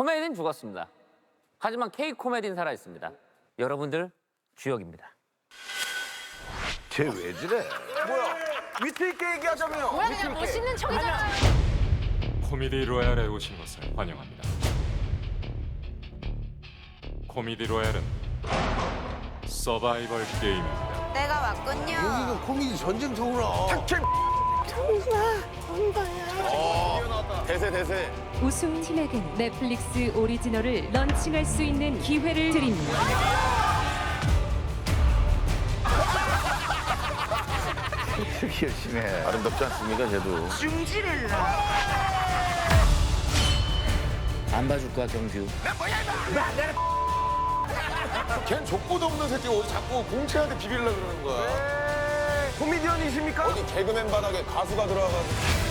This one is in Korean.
코미디는 죽었습니다. 하지만 K 코미디는 살아 있습니다. 여러분들 주역입니다. 쟤 왜 저래? 뭐야? 위트 있게 얘기하자며. 뭐야 그냥 멋있는 척이잖아. 코미디 로얄에 오신 것을 환영합니다. 코미디 로얄은 서바이벌 게임입니다. 내가 왔군요. 여기가 코미디 전쟁터구나. 대세 대세. 우승팀에겐 넷플릭스 오리지널을 런칭할 수 있는 기회를 드립니다. 특히 열심히 해. 아름답지 않습니까, 쟤도? 안 봐줄 거야 경규. 걘 족보도 없는 새끼가 어디 자꾸 공채한테 비빌려 그러는 거야. 코미디언이십니까? 어디 개그맨 바닥에 가수가 들어와가지고.